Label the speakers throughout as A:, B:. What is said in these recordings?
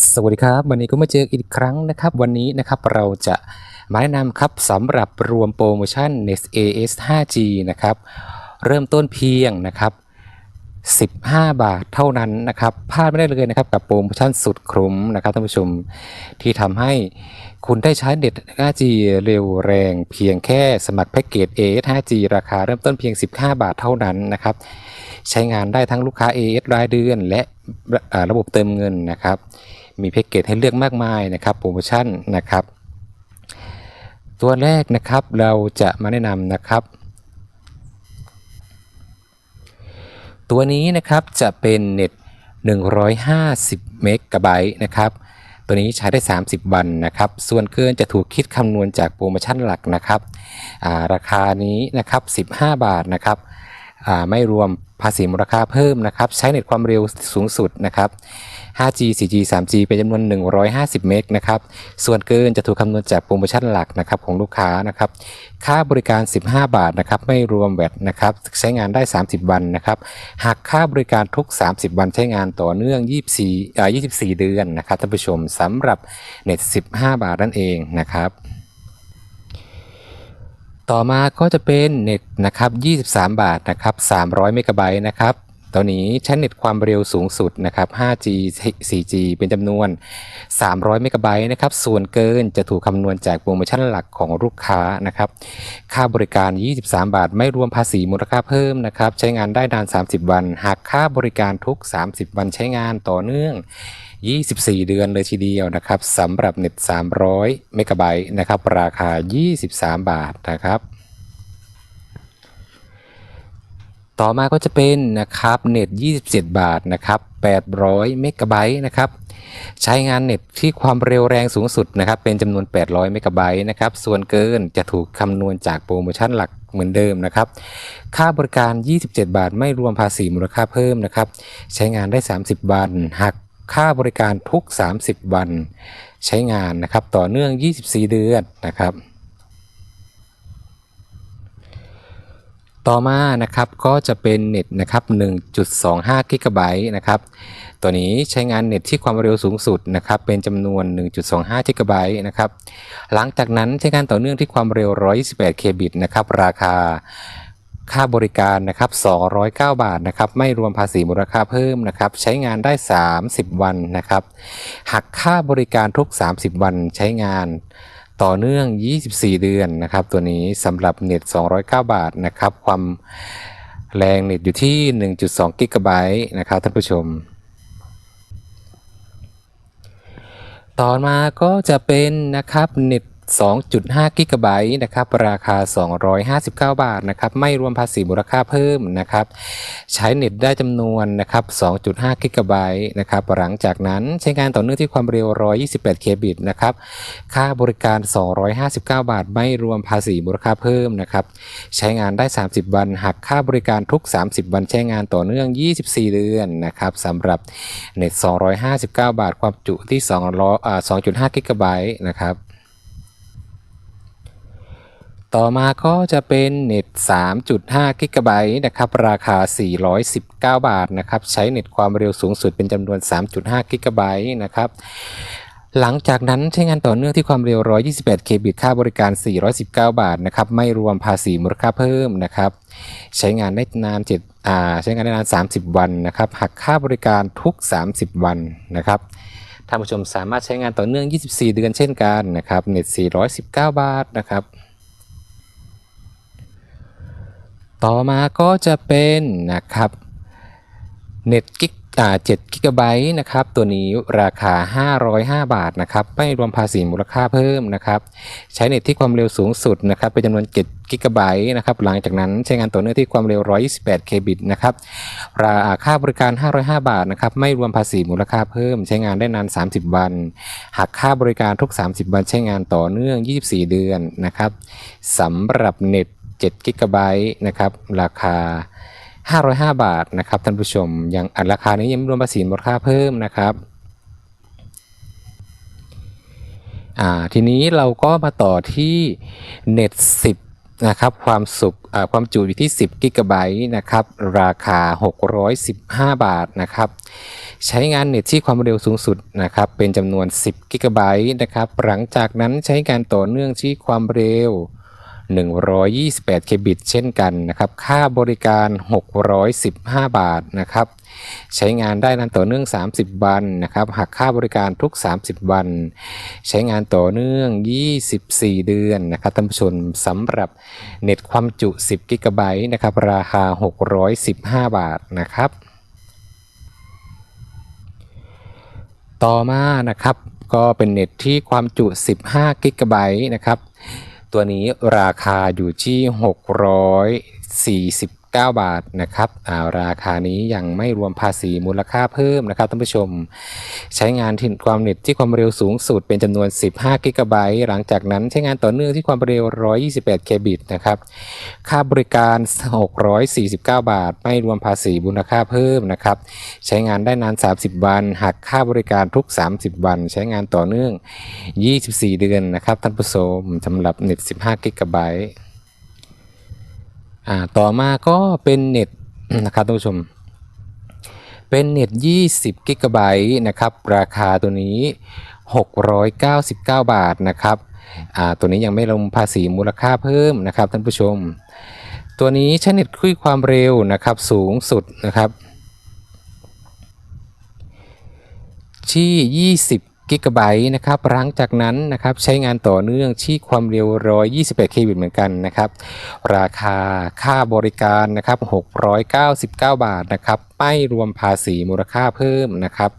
A: สวัสดีครับ วันนี้ก็มาเจออีกครั้งนะครับ วันนี้นะครับเราจะมาแนะนำครับสำหรับรวมโปรโมชั่น Nest AS 5G นะครับ เริ่มต้นเพียงนะครับ 15 บาทเท่านั้นนะครับพลาดไม่ได้เลยนะครับ กับโปรโมชั่นสุดคุ้มนะครับท่านผู้ชมที่ทำให้คุณได้ใช้เน็ต 5G เร็วแรงเพียงแค่สมัครแพ็กเกจ AS 5G ราคาเริ่มต้นเพียง 15 บาทเท่านั้นนะครับ ใช้งานได้ทั้งลูกค้า AS รายเดือน และระบบเติมเงินนะครับ มีแพ็กเกจให้เลือกมากมายนะครับโปรโมชั่นนะครับ ตัวแรกนะครับเราจะมาแนะนำนะครับ ตัวนี้นะครับจะเป็นเน็ต150 เมกะไบต์นะครับ ตัวนี้ใช้ได้ 30 วันนะครับ ส่วนเกินจะถูกคิดคำนวณจากโปรโมชั่นหลักนะครับาราคานี้นะครับ 15 บาทนะครับ ไม่รวมภาษีมูลค่าเพิ่มนะครับ ใช้เน็ตความเร็วสูงสุดนะครับ 5G 4G 3G เป็นจำนวน 150 เมกนะครับ ส่วนเกินจะถูกคำนวณจากโปรโมชั่นหลักนะครับของลูกค้านะครับ ค่าบริการ 15 บาทนะครับ ไม่รวมแวตนะครับ ใช้งานได้ 30 วันนะครับหากค่าบริการทุก 30 วันใช้งานต่อเนื่อง 24อ่า24 เดือนนะครับท่านผู้ชมสำหรับเน็ต 15 บาทนั่นเองนะครับ ต่อมาก็จะเป็นเน็ตนะครับ23 บาทนะครับ300เมกะไบต์นะครับตัวนี้ใช้เน็ตความเร็วสูงสุดนะครับ 5G 4G เป็นจำนวน 300 เมกะไบต์นะครับ ส่วนเกินจะถูกคำนวณจากโปรโมชั่นหลักของลูกค้านะครับ ค่าบริการ 23 บาท ไม่รวมภาษีมูลค่าเพิ่มนะครับ ใช้งานได้นาน 30 วัน หากค่าบริการทุก 30 วันใช้งานต่อเนื่อง 24 เดือนเลยทีเดียวนะครับสำหรับเน็ต300เมกะไบต์นะครับราคา 23 บาทนะครับ ต่อมาก็จะเป็นนะครับเน็ต27 บาทนะครับ800เมกะไบต์นะครับใช้งานเน็ตที่ความเร็วแรงสูงสุดนะครับเป็นจำนวน 800 เมกะไบต์นะครับ ส่วนเกินจะถูกคำนวณจากโปรโมชั่นหลักเหมือนเดิมนะครับ ค่าบริการ 27 บาทไม่รวมภาษีมูลค่าเพิ่มนะครับ ใช้งานได้ 30 วันหัก ค่าบริการทุก 30 วัน ใช้งานนะครับต่อเนื่อง 24 เดือนนะครับ ต่อมานะครับก็จะเป็นเน็ตนะครับ1.25กิกะไบต์นะครับตัวนี้ใช้งานเน็ตที่ความเร็วสูงสุดนะครับเป็นจำนวน 1.25กิกะไบต์นะครับหลังจากนั้นใช้งานต่อเนื่องที่ความเร็ว 128 เคบิตนะครับราคา ค่าบริการนะครับ 209 บาทนะครับ ไม่รวมภาษีมูลค่าเพิ่มนะครับ ใช้งานได้ 30 วันนะครับ หักค่าบริการทุก 30 วันใช้งานต่อเนื่อง 24 เดือนนะครับ ตัวนี้สำหรับเน็ต 209 บาทนะครับ ความแรงเน็ตอยู่ที่ 1.2 กิกะไบต์นะครับท่านผู้ชม ต่อมาก็จะเป็นนะครับเน็ต 2.5 กิกะไบต์นะครับ ราคา 259 บาทนะครับ ไม่รวมภาษีมูลค่าเพิ่มนะครับ ใช้เน็ตได้จำนวนนะครับ 2.5 กิกะไบต์นะครับ หลังจากนั้นใช้งานต่อเนื่องที่ความเร็ว 128 เคบิตนะครับ ค่าบริการ 259 บาท ไม่รวมภาษีมูลค่าเพิ่มนะครับ ใช้งานได้ 30 วัน หักค่าบริการทุก 30 วันใช้งานต่อเนื่อง 24 เดือนนะครับสำหรับเน็ต 259 บาท ความจุที่2อ่า2.5 กิกะไบต์นะครับ ต่อมาก็จะเป็นเน็ต 3.5 กิกะไบต์นะครับ ราคา 419 บาทนะครับ ใช้เน็ตความเร็วสูงสุดเป็นจำนวน 3.5 กิกะไบต์นะครับ หลังจากนั้นใช้งานต่อเนื่องที่ความเร็ว 128 เคบิตค่าบริการ 419 บาทนะครับ ไม่รวมภาษีมูลค่าเพิ่มนะครับ ใช้งานได้นาน7อ่า ใช้งานได้นาน 30 วันนะครับ หักค่าบริการทุก 30 วันนะครับท่านผู้ชมสามารถใช้งานต่อเนื่อง 24 เดือนเช่นกันนะครับ เน็ต 419 บาทนะครับ ต่อมาก็จะเป็นนะครับเน็ตกิกอ่า7กิกะไบต์นะครับ ตัวนี้ราคา 505 บาทนะครับ ไม่รวมภาษีมูลค่าเพิ่มนะครับ ใช้เน็ตที่ความเร็วสูงสุดนะครับ เป็นจำนวน7กิกะไบต์นะครับ หลังจากนั้นใช้งานต่อเนื่องที่ความเร็ว 128 เคบิตนะครับ ราคาค่าบริการ 505 บาทนะครับ ไม่รวมภาษีมูลค่าเพิ่ม ใช้งานได้นาน 30 วัน หักค่าบริการทุก 30 วัน ใช้งานต่อเนื่อง 24 เดือนนะครับสำหรับเน็ต 7กิกะไบต์นะครับราคา 505 บาทนะครับท่านผู้ชมยังอันราคานี้ยังรวมภาษีมูลค่าเพิ่มนะครับอ่าทีนี้เราก็มาต่อที่เน็ต10นะครับความสุขอ่าความจุอยู่ที่ 10กิกะไบต์นะครับราคา 615 บาทนะครับใช้งานเน็ตที่ความเร็วสูงสุดนะครับเป็นจำนวน 10กิกะไบต์นะครับหลังจากนั้นใช้การต่อเนื่องที่ความเร็ว 128 เคบิต เช่นกันนะครับ ค่าบริการ 615 บาทนะครับ ใช้งานได้นานต่อเนื่อง 30 วันนะครับ หักค่าบริการทุก 30 วัน ใช้งานต่อเนื่อง 24 เดือนนะครับท่านผู้ชมสำหรับเน็ตความจุ 10 กิกะไบต์นะครับ ราคา 615 บาทนะครับ ต่อมานะครับก็เป็นเน็ตที่ความจุ 15 กิกะไบต์นะครับ ตัวนี้ราคาอยู่ที่ 9 บาทนะครับอ่าราคานี้ยังไม่รวมภาษีมูลค่าเพิ่มนะครับท่านผู้ชม ใช้งานที่ความเน็ตที่ความเร็วสูงสุดเป็นจำนวน 15 กิกะไบต์หลังจากนั้นใช้งานต่อเนื่องที่ความเร็ว 128 เคบิตนะครับ ค่าบริการ 649 บาท ไม่รวมภาษีมูลค่าเพิ่มนะครับ ใช้งานได้นาน 30 วัน หักค่าบริการทุก 30 วัน ใช้งานต่อเนื่อง 24 เดือนนะครับท่านผู้ชมสำหรับเน็ต 15 กิกะไบต์ อ่าต่อมาก็เป็นเน็ตนะครับท่านผู้ชม เป็นเน็ต 20 กิกะไบต์นะครับ ราคาตัวนี้ 699 บาทนะครับอ่าตัวนี้ยังไม่รวมภาษีมูลค่าเพิ่มนะครับท่านผู้ชม ตัวนี้ใช้เน็ตคุยความเร็วนะครับสูงสุดนะครับที่ 20 กิกะไบต์นะครับหลังจากนั้นนะครับใช้งานต่อเนื่องที่ความเร็ว 128 เคบิตเหมือนกันนะครับ ราคาค่าบริการนะครับ 699 บาทนะครับ ไม่รวมภาษีมูลค่าเพิ่มนะครับ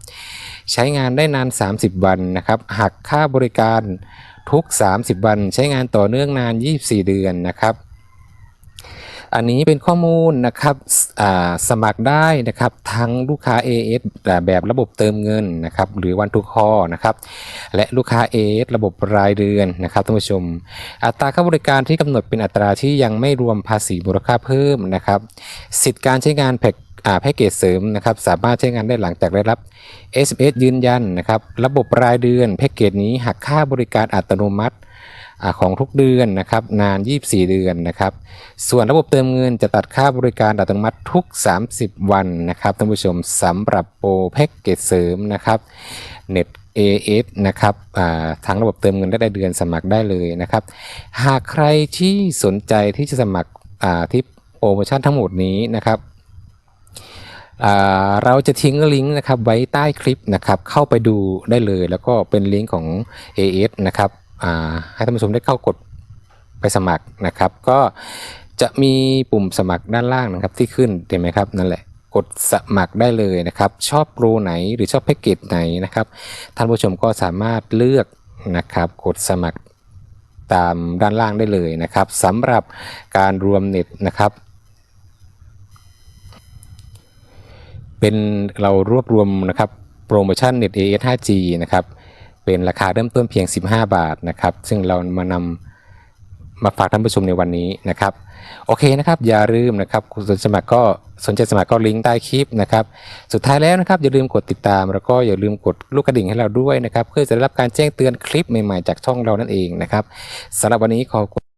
A: ใช้งานได้นาน 30 วันนะครับ หักค่าบริการทุก 30 วัน ใช้งานต่อเนื่องนาน 24 เดือนนะครับ อันนี้เป็นข้อมูลนะครับสมัครได้นะครับทั้งลูกค้า AS แบบระบบเติมเงินนะครับหรือวันทุกคอนะครับและลูกค้า AS ระบบรายเดือนนะครับท่านผู้ชม อัตราค่าบริการที่กำหนดเป็นอัตราที่ยังไม่รวมภาษีมูลค่าเพิ่มนะครับสิทธิการใช้งานแพ็กแพ็กเกจเสริมนะครับสามารถใช้งานได้หลังจากได้รับ SMS ยืนยันนะครับระบบรายเดือนแพ็กเกจนี้หักค่าบริการอัตโนมัติ อของทุกเดือนนะครับนาน 24 เดือนนะครับ ส่วนระบบเติมเงินจะตัดค่าบริการอัตโนมัติทุก 30 วันนะครับท่านผู้ชมสำหรับโปรแพ็กเกจเสริมนะครับเน็ต AS นะครับทางระบบเติมเงินได้เดือนสมัครได้เลยนะครับ หากใครที่สนใจที่จะสมัครที่โปรโมชั่นทั้งหมดนี้นะครับเราจะทิ้งลิงก์นะครับไว้ใต้คลิปนะครับเข้าไปดูได้เลย แล้วก็เป็นลิงก์ของ AS นะครับ ให้ท่านผู้ชมได้เข้ากดไปสมัครนะครับ ก็จะมีปุ่มสมัครด้านล่างนะครับที่ขึ้นเห็นไหมครับนั่นแหละกดสมัครได้เลยนะครับ ชอบโปรไหนหรือชอบแพ็กเกจไหนนะครับท่านผู้ชมก็สามารถเลือกนะครับ กดสมัครตามด้านล่างได้เลยนะครับสำหรับการรวมเน็ตนะครับ เป็นเรารวบรวมนะครับโปรโมชั่นเน็ต AS 5G นะครับ เป็นราคาเริ่มต้นเพียง 15 บาทนะครับ ซึ่งเรามานำมาฝากท่านผู้ชมในวันนี้นะครับ โอเคนะครับ อย่าลืมนะครับคุณสนสมัครก็สนใจสมัครก็ลิงก์ใต้คลิปนะครับ สุดท้ายแล้วนะครับ อย่าลืมกดติดตาม แล้วก็อย่าลืมกดลูกกระดิ่งให้เราด้วยนะครับ เพื่อจะได้รับการแจ้งเตือนคลิปใหม่ๆจากช่องเรานั่นเองนะครับสำหรับวันนี้ขอบคุณ